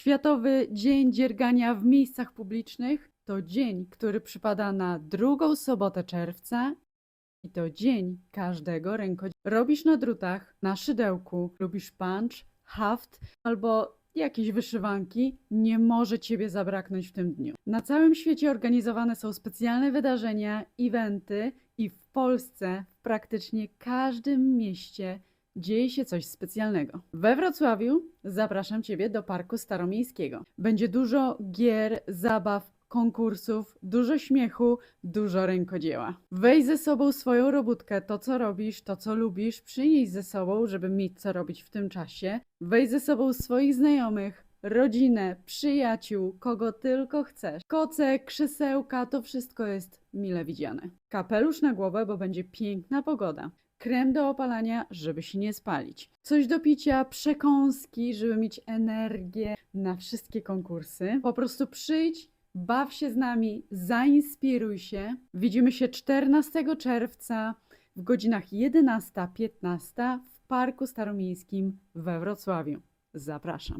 Światowy Dzień Dziergania w miejscach publicznych to dzień, który przypada na drugą sobotę czerwca i to dzień każdego rękodzieła. Robisz na drutach, na szydełku, lubisz punch, haft albo jakieś wyszywanki, nie może Ciebie zabraknąć w tym dniu. Na całym świecie organizowane są specjalne wydarzenia, eventy i w Polsce w praktycznie każdym mieście dzieje się coś specjalnego. We Wrocławiu zapraszam Ciebie do Parku Staromiejskiego. Będzie dużo gier, zabaw, konkursów, dużo śmiechu, dużo rękodzieła. Weź ze sobą swoją robótkę, to co robisz, to co lubisz, przynieś ze sobą, żeby mieć co robić w tym czasie. Weź ze sobą swoich znajomych, rodzinę, przyjaciół, kogo tylko chcesz. Koce, krzesełka, to wszystko jest mile widziane. Kapelusz na głowę, bo będzie piękna pogoda. Krem do opalania, żeby się nie spalić. Coś do picia, przekąski, żeby mieć energię na wszystkie konkursy. Po prostu przyjdź, baw się z nami, zainspiruj się. Widzimy się 14 czerwca w godzinach 11-15 w Parku Staromiejskim we Wrocławiu. Zapraszam.